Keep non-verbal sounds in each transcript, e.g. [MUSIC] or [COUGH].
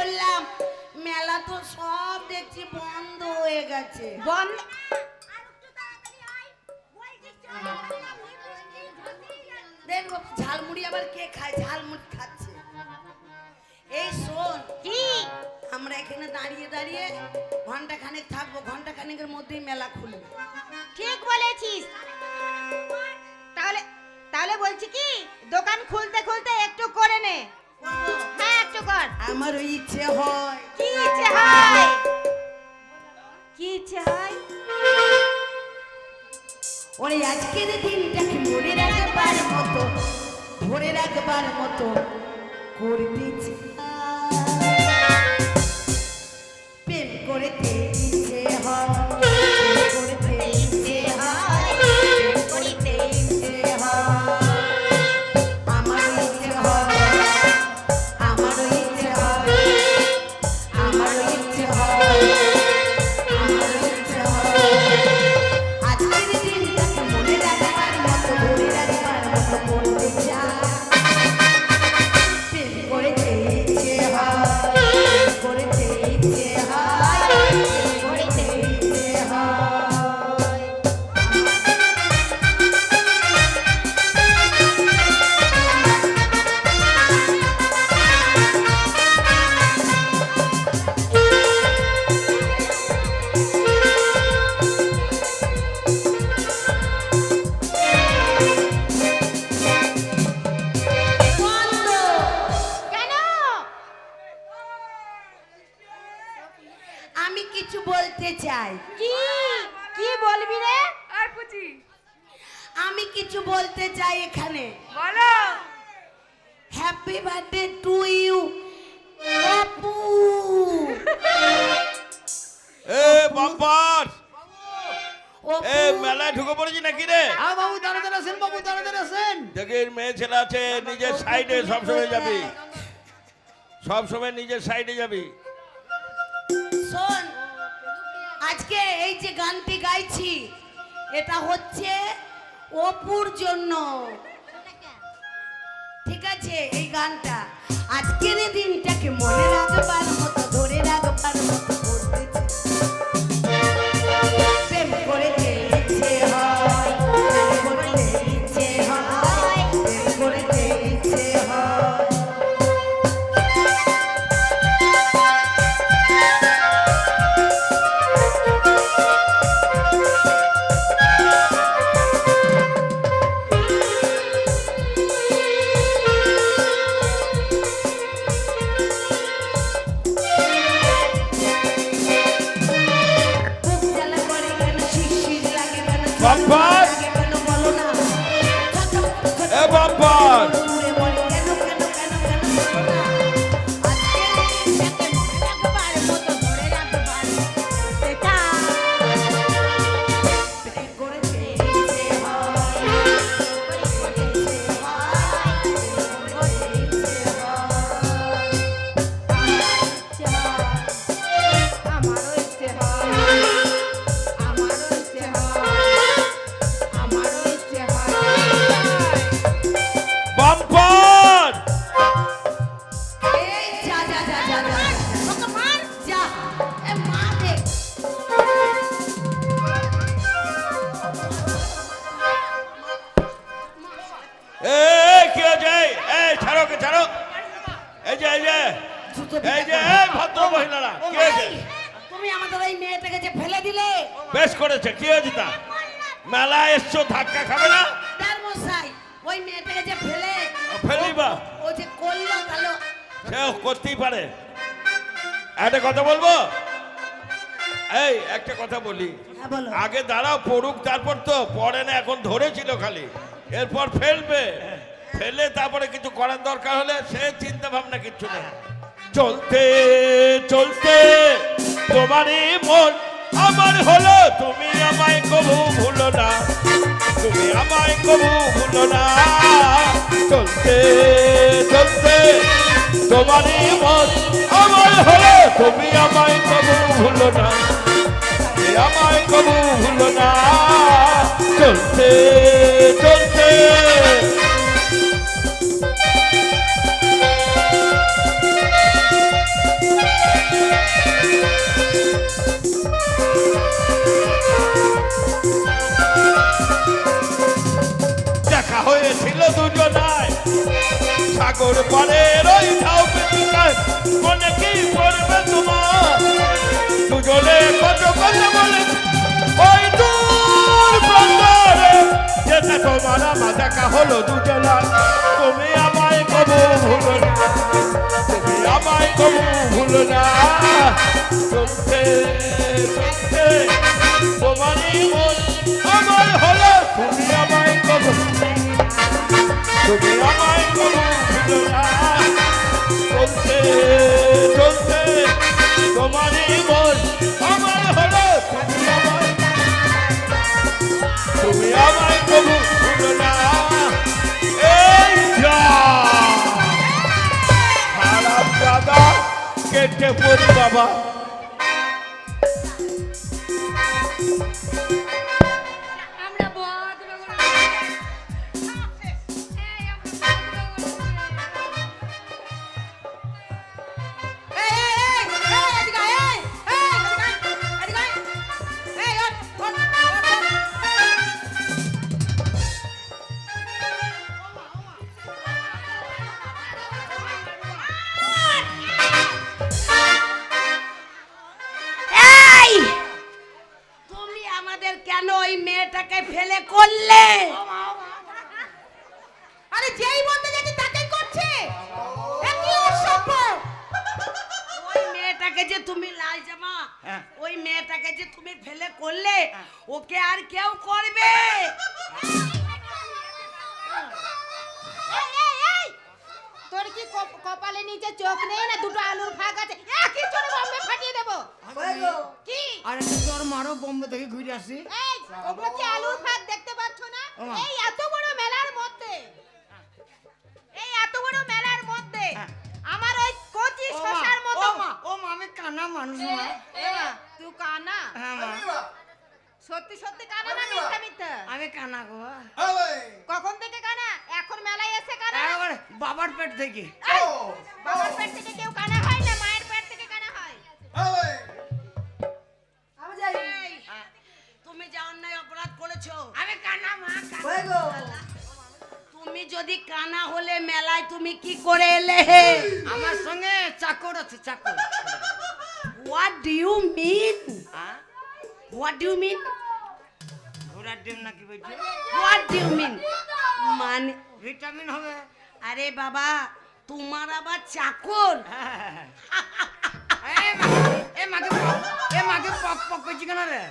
করলাম মেলা তো সব দেখছি বন্ধ হয়ে গেছে। বন্ধ। দেখব ঝালমুড়ি আবার কে খায়? ঝালমুড়ি খাচ্ছে। এই শোন কি? আমরা এখানে দাঁড়িয়ে দাঁড়িয়ে ঘণ্টা খানেক থাকব ঘণ্টা খানেকের মধ্যেই মেলা খুলবে। ঠিক বলেছিস। তাহলে তাহলে বলছি কি দোকান খুলতে খুলতে একটু করে নে। হ্যাঁ একটু আমার ওই ইচ্ছে হয়। কি ইচ্ছে হয়? কি ইচ্ছে হয়? ওরে আজকের দিনটাকে মনে রাখবার মতো? ধরে রাখবার মতো? করতে কিছু বলতে চাই এখানে। বলো। Happy birthday to you Apu A bumper. এ মেলায় ঢুকে পড়েছি নাকি রে? আ বাবু দাঁড়া দাঁড়া আছেন বাবু দাঁড়া দাঁড়া আছেন দেখি মেয়ে ছেলে আছে নিজের সাইডে সবসময় যাবি। সব সময় নিজের সাইডে যাবি। শোন আজকে এই যে গানটি গাইছি এটা হচ্ছে অপুর জন্য। ঠিক আছে এই গানটা। আজকের দিনটাকে মনে রাখবার মতো এ কি হয়েছে? ছাড়ো কে ছাড়ো? এই যে এই যে জুতো এই যে এই ভদ্র মহিলারা কি হয়েছে? তুমি আমাদের এই মেয়েটাকে যে ফেলে দিলে? বেশ করেছে কি হয়েছে তা? মেলা এসছো ধাক্কা খাবে না? তার মশাই ওই মেয়েটাকে যে ফেলে ফেললি বা ও যে করল তাহলে সে করতেই পারে। একটা কথা বলব? এই একটা কথা বলি। হ্যাঁ আগে দাঁড়াও পড়ুক তারপর তো পড়ে না এখন ধরেছিল খালি। এরপর ফেলবে। ফেলে তারপরে কিছু করার দরকার হলে সে চিন্তা ভাবনা কিচ্ছু নেই। চলতে চলতে, তোমারই মন আমার হলো, তুমি আমায় কবু ভুলো না। তুমি আমায় কবু ভুলো না। চলতে চলতে, তোমারই মন আমার হলো, তুমি আমায় কবু ভুলো না। আমায় কবু ভুলো না। চলতে তোমার আমার দেখা হলো দুজনায় তুমি আমায় কবু ভুলো না। তুমি আমায় কবু ভুলো না। চলতে চলতে তোমারই মন আমার হলো। তুমি আমায় কবু তুমি আমায় কবু ভুলো না। চলতে চলতে তোমারই মন পড়ি মেয়েটাকে ফেলে করলে। আরে যেই বলতে যাচ্ছি তাকেই করছে। কি অসভ্য। ওই মেয়েটাকে যে তুমি লাল জামা হ্যাঁ। ওই মেয়েটাকে যে তুমি ফেলে করলে ওকে আর কেউ করবে। তোর কি কপ- কপালে নিচে চোখ নেই না দুটো আলুর ফাঁক আছে? একই চোরে বম্বে ফাটিয়ে দেবো? আরে তোর মারো বোম্বে থেকে ঘুরে আসি। ওগুলো কি আলুর ফাঁক দেখতে পাচ্ছ না? এই এত বড় মেলার মধ্যে। এই এত বড় মেলার মধ্যে। হ্যাঁ। আমার ওই কচি শশার মতো। ও মা ও মা আমি কানা মানুষ মা। তুই কানা। হ্যাঁ মা। সত্যি সত্যি কানা না মিথ্যা মিথ্যা? আমি কানা গো। কখন থেকে কানা? এখন মেলায় এসে কানা? একবার বাবার পেট থেকে। বাবার পেট থেকে কেউ কানা হয় না? মায়ের পেট থেকে কানা হয়? করেছ আমি কানা মা কানা। তুমি যদি কানা হলে মেলায় তুমি কি করে এলে হে? আমার সঙ্গে চাকর আছে চাকর। হোয়াট ডু ইউ মিন হ্যাঁ হোয়াট ডু ইউ মিন ঘোড়ার ডিম নাকি বলছে হোয়াট ডু ইউ মিন মানে ভিটামিন হবে। আরে বাবা তোমার আবার চাকর। [LAUGHS] এ মা এ মাকে পক- এ মাকে পক পক করছি কেন রে?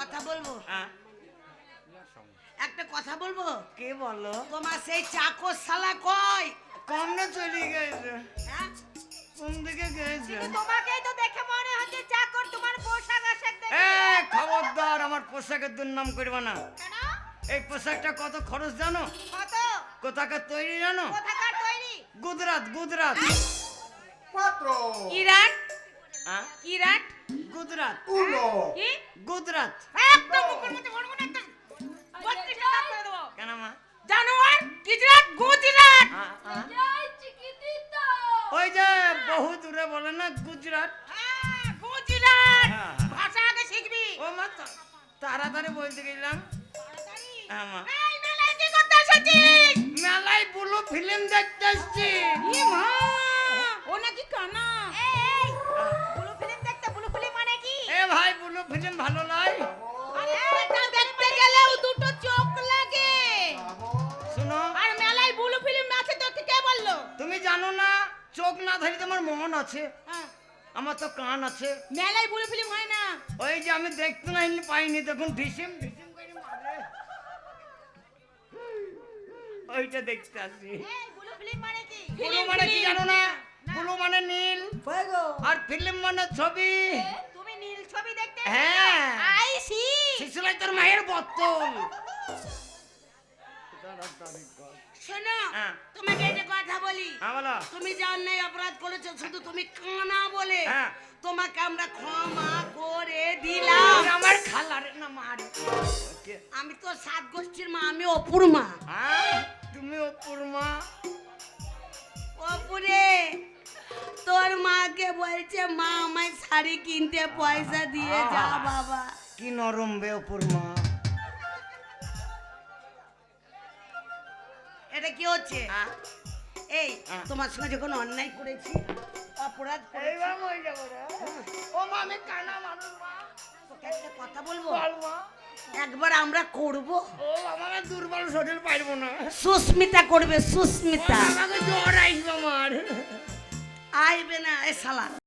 কথা বলব? হ্যাঁ। একটা কথা বলব? কে বলো? তোমার সেই চাকর শালা কয় কমনে চলে গেছে। হ্যাঁ? কোন দিকে গেছে? তোমাকেই তো দেখে মনে হচ্ছে চাকর তোমার পোশাক আশাক এ দেখে খবরদার আমার পোশাকের দুর্নাম করবে না। কেন? এই পোশাকটা কত খরচ জানো? কত? কোথাকার তৈরি জানো? কোথাকার তৈরি? গুজরাট গুজরাট। ইরান হ্যাঁ? ইরান গুজরাট। কি? গুজরাট। একদম মুখের মধ্যে ভরবো না একদম বত্রিশটা দাঁত করে দেবো। কেন মা? জানোয়ার গুজরাট গুজরাট। আ- আ? ওই যে বহু দূরে বলে না গুজরাট। হ্যাঁ, গুজরাট। হ্যাঁ। ভাষা আগে শিখবি। ও মা তাড়াতাড়ি বলতে গেলাম। হ্যাঁ মা। এই মেলায় বুলু ফিল্ম দেখতে মা ও নাকি কানা? ফিল্ম ভালো নয় দেখতে গেলেও দুটো চোখ লাগে। শুনো। আর মেলায় ব্লু ফিল্ম আছে তো কে বলল? তুমি জানো না চোখ না ধরি তোমার মন আছে। হ্যাঁ, আমার তো কান আছে। মেলায় ব্লু ফিল্ম হয় না। ওই যে আমি দেখতে না পাইনি তখন ঢিসিম ঢিসিম করে মারে ওইটা দেখতে আসি। এই ব্লু ফিল্ম মানে কি? বুলু মানে কি জানো না? বুলু মানে নীল। আর ফিল্ম মানে ছবি তুমি নীল ছবি দেখতে হ্যাঁ। I C. শিশুলাই তোর মায়ের বোতল শোনো হ্যাঁ। তোমাকে একটা কথা বলি। হ্যাঁ তুমি যে অন্যায় অপরাধ করেছ শুধু তুমি কানা বলে। হ্যাঁ। তোমাকে আমরা ক্ষমা করে দিলাম। আমার খালারে না মারে আমি তো সাত গোষ্ঠীর মা আমি অপুর মা। তুমি অপুর মা। অপুরে। তোর মাকে বলছে মা আমায় শাড়ি কিনতে পয়সা দিয়ে যা বাবা। কি নরম বে অপুর মা এটা কি হচ্ছে? এই। তোমার সঙ্গে যখন অন্যায় করেছি অপরাধ ও মা আমি কানা মানুষ মা। তোকে একটা কথা বলব? বল মা। একবার আমরা করব? ও আমার দুর্বল শরীর পারব না। সুস্মিতা করবে সুস্মিতা। আমাকে জ্বর আসবে আমার। আইবে না এ শালা